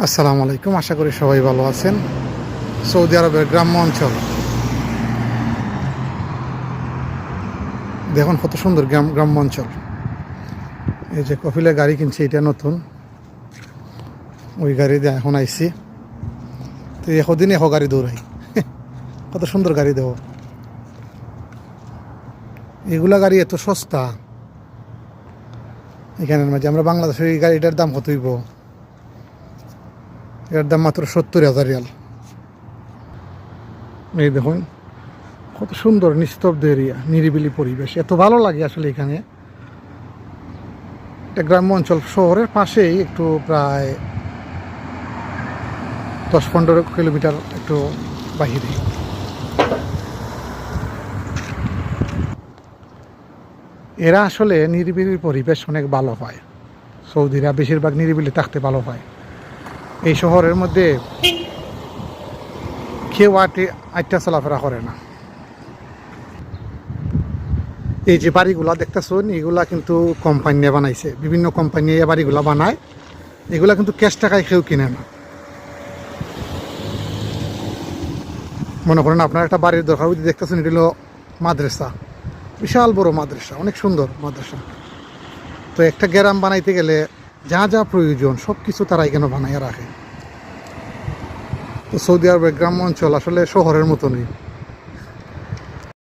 আসসালামু আলাইকুম, আশা করি সবাই ভালো আছেন। সৌদি আরবের গ্রাম্য অঞ্চল। দেখুন কত সুন্দর গ্রাম, গ্রাম্য অঞ্চল। এই যে কপিলের গাড়ি কিনছে, এটা নতুন। ওই গাড়ি দিয়ে এখন আইসি তো এদিন এহ গাড়ি দৌড়াই। কত সুন্দর গাড়ি দেব। এগুলা গাড়ি এত সস্তা। এখানের মাঝে আমরা বাংলাদেশের এই গাড়িটার দাম কত হইব? এর দাম মাত্র সত্তর হাজার রিয়াল। এই দেখুন, কত সুন্দর, নিস্তব্ধ এরিয়া, নিরিবিলি পরিবেশ। এত ভালো লাগে আসলে এখানে। এটা গ্রাম্য অঞ্চল শহরের পাশেই একটু প্রায় দশ পনেরো কিলোমিটার একটু বাহিরে। এরা আসলে নিরিবিলি পরিবেশ অনেক ভালো পায়। সৌদিরা বেশিরভাগ নিরিবিলি থাকতে ভালো পায়। এই শহরের মধ্যে কেউ আটে আটটা চলাফেরা করে না। এই যে বাড়িগুলা দেখতেছেন, এগুলা কিন্তু কোম্পানি বানাইছে। বিভিন্ন কোম্পানি এই বাড়িগুলা বানায়। এগুলা কিন্তু ক্যাশ টাকায় কেউ কিনে না। মনে করেন আপনার একটা বাড়ির দরকার, ওই যে দেখতেছেন, এটা হলো মাদ্রাসা। বিশাল বড় মাদ্রাসা, অনেক সুন্দর মাদ্রাসা। তো একটা গ্রাম বানাইতে গেলে যা যা প্রয়োজন সব কিছু তারা এখানে বানাইয়া রাখে। তো সৌদি আরবের গ্রাম অঞ্চল আসলে শহরের মতনই।